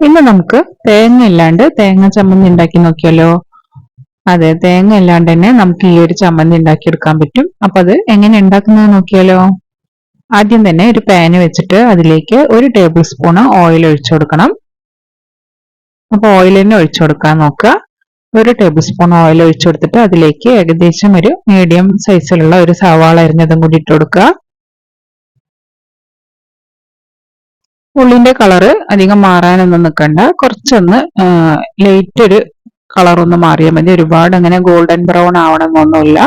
ഇന്ന് നമുക്ക് തേങ്ങ ഇല്ലാണ്ട് തേങ്ങ ചമ്മന്തി ഉണ്ടാക്കി നോക്കിയാലോ അതെ തേങ്ങ ഇല്ലാണ്ട് തന്നെ നമുക്ക് ഈ ഒരു ചമ്മന്തി ഉണ്ടാക്കിയെടുക്കാൻ പറ്റും. അപ്പൊ അത് എങ്ങനെ ഉണ്ടാക്കുന്നത് നോക്കിയാലോ? ആദ്യം തന്നെ ഒരു പാന് വെച്ചിട്ട് അതിലേക്ക് ഒരു ടേബിൾ സ്പൂൺ ഓയിൽ ഒഴിച്ചു കൊടുക്കണം. അപ്പൊ ഓയിൽ തന്നെ ഒഴിച്ചു കൊടുക്കാൻ നോക്കുക. ഒരു ടേബിൾ സ്പൂൺ ഓയിൽ ഒഴിച്ചു കൊടുത്തിട്ട് അതിലേക്ക് ഏകദേശം ഒരു മീഡിയം സൈസിലുള്ള ഒരു സവാള അരിഞ്ഞതും കൂടി ഇട്ട് കൊടുക്കുക. ഉള്ളിന്റെ കളറ് അധികം മാറാനൊന്നും നിൽക്കണ്ട കുറച്ചൊന്ന് ലൈറ്റ് ഒരു കളർ ഒന്ന് മാറിയാൽ മതി. ഒരുപാട് അങ്ങനെ ഗോൾഡൻ ബ്രൗൺ ആവണമെന്നൊന്നുമില്ല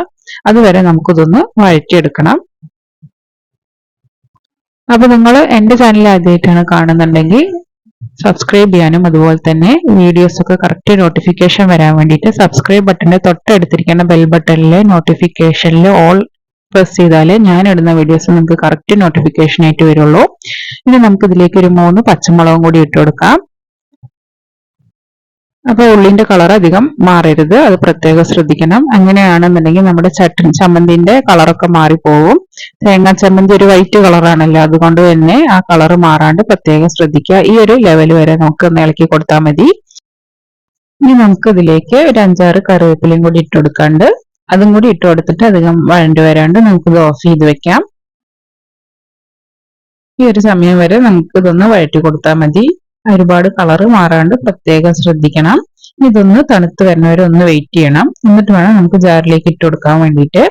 അതുവരെ നമുക്കിതൊന്ന് വഴറ്റിയെടുക്കണം. അപ്പൊ നിങ്ങൾ എന്റെ ചാനൽ ആദ്യമായിട്ടാണ് കാണുന്നുണ്ടെങ്കിൽ സബ്സ്ക്രൈബ് ചെയ്യാനും അതുപോലെ തന്നെ വീഡിയോസ് ഒക്കെ കറക്റ്റ് നോട്ടിഫിക്കേഷൻ വരാൻ വേണ്ടിയിട്ട് സബ്സ്ക്രൈബ് ബട്ടന്റെ തൊട്ടടുത്തിരിക്കുന്ന ബെൽ ബട്ടണിലെ നോട്ടിഫിക്കേഷനിൽ ഓൾ പ്രസ് ചെയ്താൽ ഞാൻ ഇടുന്ന വീഡിയോസ് നിങ്ങൾക്ക് കറക്റ്റ് നോട്ടിഫിക്കേഷൻ ആയിട്ട് വരുള്ളൂ. ഇനി നമുക്ക് ഇതിലേക്ക് ഒരു മൂന്ന് പച്ചമുളകും കൂടി ഇട്ട് കൊടുക്കാം. അപ്പൊ ഉള്ളിന്റെ കളർ അധികം മാറരുത്. അത് പ്രത്യേകം ശ്രദ്ധിക്കണം. അങ്ങനെയാണെന്നുണ്ടെങ്കിൽ നമ്മുടെ ചട്ടൻ ചമ്മന്തിന്റെ കളറൊക്കെ മാറിപ്പോവും. തേങ്ങാ ചമ്മന്തി ഒരു വൈറ്റ് കളറാണല്ലോ അതുകൊണ്ട് തന്നെ ആ കളർ മാറാണ്ട് പ്രത്യേകം ശ്രദ്ധിക്കുക. ഈ ഒരു ലെവൽ വരെ നമുക്ക് ഇളക്കി കൊടുത്താൽ മതി. ഇനി നമുക്ക് ഇതിലേക്ക് ഒരു അഞ്ചാറ് കറിവേപ്പിലയും കൂടി ഇട്ട് കൊടുക്കാണ്ട് അതും കൂടി ഇട്ട് കൊടുത്തിട്ട് അധികം വഴണ്ടി വരാണ്ട് നമുക്കിത് ഓഫ് ചെയ്ത് വെക്കാം. ഈ ഒരു സമയം വരെ നമുക്ക് ഇതൊന്ന് വഴറ്റി കൊടുത്താൽ മതി. ഒരുപാട് കളറ് മാറാണ്ട് പ്രത്യേകം ശ്രദ്ധിക്കണം. ഇതൊന്ന് തണുത്ത് വരുന്നവരെ ഒന്ന് വെയിറ്റ് ചെയ്യണം. എന്നിട്ട് വേണം നമുക്ക് ജാറിലേക്ക് ഇട്ട് കൊടുക്കാൻ വേണ്ടിയിട്ട്.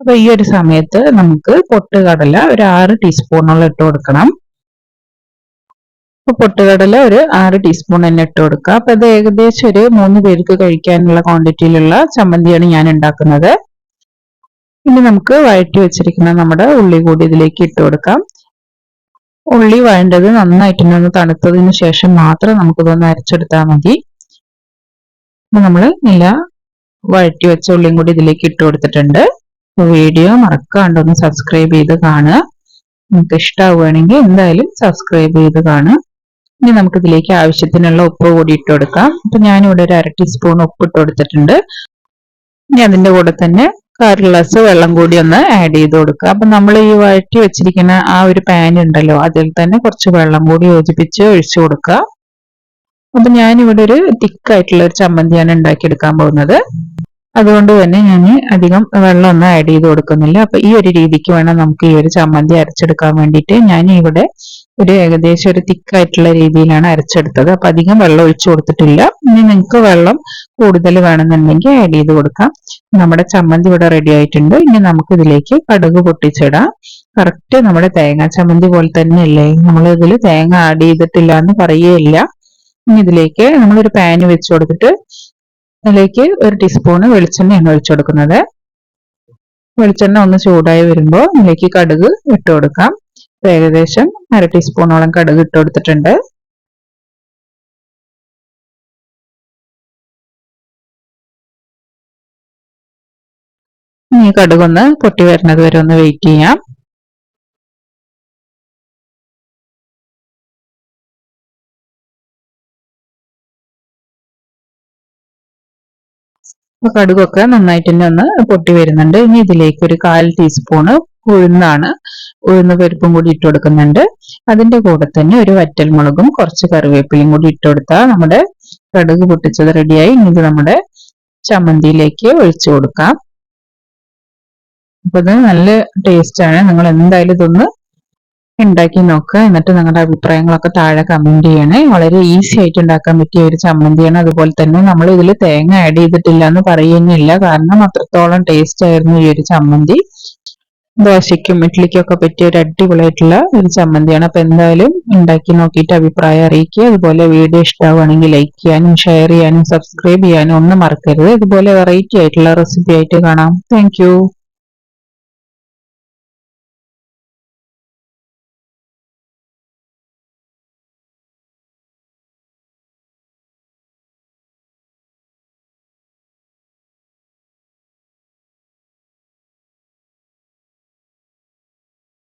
അപ്പൊ ഈ ഒരു സമയത്ത് നമുക്ക് പൊട്ടുകടല ഒരു ആറ് ടീസ്പൂണോളം ഇട്ട് കൊടുക്കണം. അപ്പൊ പൊട്ടുകടല ഒരു ആറ് ടീസ്പൂൺ തന്നെ ഇട്ട് കൊടുക്കുക. അപ്പൊ ഇത് ഏകദേശം ഒരു മൂന്ന് പേർക്ക് കഴിക്കാനുള്ള ക്വാണ്ടിറ്റിയിലുള്ള ചമ്മന്തിയാണ് ഞാൻ ഉണ്ടാക്കുന്നത്. ഇനി നമുക്ക് വഴറ്റി വെച്ചിരിക്കുന്ന നമ്മുടെ ഉള്ളി കൂടി ഇതിലേക്ക് ഇട്ട് കൊടുക്കാം. ഉള്ളി വഴണ്ടത് നന്നായിട്ട് തണുത്തതിന് ശേഷം മാത്രം നമുക്കിതൊന്ന് അരച്ചെടുത്താൽ മതി. നമ്മൾ നില വഴറ്റി വെച്ച ഉള്ളിയും കൂടി ഇതിലേക്ക് ഇട്ട് കൊടുത്തിട്ടുണ്ട്. വീഡിയോ മറക്കാണ്ട് ഒന്ന് സബ്സ്ക്രൈബ് ചെയ്ത് കാണുക. നിങ്ങൾക്ക് ഇഷ്ടമാവുകയാണെങ്കിൽ എന്തായാലും സബ്സ്ക്രൈബ് ചെയ്ത് കാണുക. ഇനി നമുക്ക് ഇതിലേക്ക് ആവശ്യത്തിനുള്ള ഉപ്പ് കൂടി ഇട്ട് കൊടുക്കാം. അപ്പൊ ഞാനിവിടെ ഒരു അര ടീസ്പൂൺ ഉപ്പ് ഇട്ട് കൊടുത്തിട്ടുണ്ട്. ഇനി അതിന്റെ കൂടെ തന്നെ കാൽ ഗ്ലാസ് വെള്ളം കൂടി ഒന്ന് ആഡ് ചെയ്ത് കൊടുക്കുക. അപ്പൊ നമ്മൾ ഈ വഴറ്റി വെച്ചിരിക്കുന്ന ആ ഒരു പാൻ ഉണ്ടല്ലോ അതിൽ തന്നെ കുറച്ച് വെള്ളം കൂടി യോജിപ്പിച്ച് ഒഴിച്ചു കൊടുക്കുക. അപ്പൊ ഞാനിവിടെ ഒരു തിക്ക് ആയിട്ടുള്ള ഒരു ചമ്മന്തിയാണ് ഉണ്ടാക്കിയെടുക്കാൻ പോകുന്നത്. അതുകൊണ്ട് തന്നെ ഞാൻ അധികം വെള്ളം ഒന്നും ആഡ് ചെയ്ത് കൊടുക്കുന്നില്ല. അപ്പൊ ഈ ഒരു രീതിക്ക് വേണം നമുക്ക് ഈ ഒരു ചമ്മന്തി അരച്ചെടുക്കാൻ വേണ്ടിയിട്ട് ഞാൻ ഇവിടെ ഒരു ഏകദേശം ഒരു തിക്കായിട്ടുള്ള രീതിയിലാണ് അരച്ചെടുത്തത്. അപ്പൊ അധികം വെള്ളം ഒഴിച്ചു കൊടുത്തിട്ടില്ല. ഇനി നിങ്ങൾക്ക് വെള്ളം കൂടുതൽ വേണമെന്നുണ്ടെങ്കിൽ ആഡ് ചെയ്ത് കൊടുക്കാം. നമ്മുടെ ചമ്മന്തി ഇവിടെ റെഡി ആയിട്ടുണ്ട്. ഇനി നമുക്ക് ഇതിലേക്ക് കടുക് പൊട്ടിച്ചിടാം. കറക്റ്റ് നമ്മുടെ തേങ്ങ ചമ്മന്തി പോലെ തന്നെ അല്ലേ നമ്മൾ ഇതിൽ തേങ്ങ ആഡ് ചെയ്തിട്ടില്ല എന്ന് പറയുകയില്ല. ഇനി ഇതിലേക്ക് നമ്മളൊരു പാന് വെച്ച് കൊടുത്തിട്ട് അതിലേക്ക് ഒരു ടീസ്പൂണ് വെളിച്ചെണ്ണയാണ് ഒഴിച്ചു കൊടുക്കുന്നത്. വെളിച്ചെണ്ണ ഒന്ന് ചൂടായി വരുമ്പോൾ ഇതിലേക്ക് കടുക് ഇട്ട് കൊടുക്കാം. ഏകദേശം അര ടീസ്പൂണോളം കടുക് ഇട്ട് കൊടുത്തിട്ടുണ്ട്. ഈ കടുകൊന്ന് പൊട്ടി വരുന്നത് വരെ ഒന്ന് വെയിറ്റ് ചെയ്യാം. കടുകൊക്കെ നന്നായിട്ട് തന്നെ ഒന്ന് പൊട്ടി വരുന്നുണ്ട്. ഇനി ഇതിലേക്ക് ഒരു കാൽ ടീസ്പൂണ് ഉഴുന്നാണ് ഉഴുന്ന് പരിപ്പും കൂടി ഇട്ട് കൊടുക്കുന്നുണ്ട്. അതിന്റെ കൂടെ തന്നെ ഒരു വറ്റൽ മുളകും കുറച്ച് കറിവേപ്പിലയും കൂടി ഇട്ട് കൊടുത്താൽ നമ്മുടെ കടുക് പൊട്ടിച്ചത് റെഡിയായി ഇനി ഇത് നമ്മുടെ ചമ്മന്തിയിലേക്ക് ഒഴിച്ചു കൊടുക്കാം. അപ്പൊ ഇത് നല്ല ടേസ്റ്റ് ആണ്. നിങ്ങൾ എന്തായാലും ഇതൊന്ന് ഉണ്ടാക്കി നോക്കുക. എന്നിട്ട് നിങ്ങളുടെ അഭിപ്രായങ്ങളൊക്കെ താഴെ കമന്റ് ചെയ്യണേ. വളരെ ഈസി ആയിട്ട് ഉണ്ടാക്കാൻ പറ്റിയ ഒരു ചമ്മന്തിയാണ്. അതുപോലെ തന്നെ നമ്മൾ ഇതിൽ തേങ്ങ ആഡ് ചെയ്തിട്ടില്ല എന്ന് പറയുന്നില്ല. കാരണം അത്രത്തോളം ടേസ്റ്റ് ആയിരുന്നു ഈ ഒരു ചമ്മന്തി. ദോശയ്ക്കും ഇഡ്ഡലിക്കും ഒക്കെ പറ്റിയ ഒരു അടിപൊളിയായിട്ടുള്ള ഒരു ചമ്മന്തിയാണ്. അപ്പൊ എന്തായാലും ഉണ്ടാക്കി നോക്കിയിട്ട് അഭിപ്രായം അറിയിക്കുക. അതുപോലെ വീഡിയോ ഇഷ്ടമാവുകയാണെങ്കിൽ ലൈക്ക് ചെയ്യാനും ഷെയർ ചെയ്യാനും സബ്സ്ക്രൈബ് ചെയ്യാനും ഒന്നും മറക്കരുത്. ഇതുപോലെ വെറൈറ്റി ആയിട്ടുള്ള റെസിപ്പി ആയിട്ട് കാണാം. താങ്ക്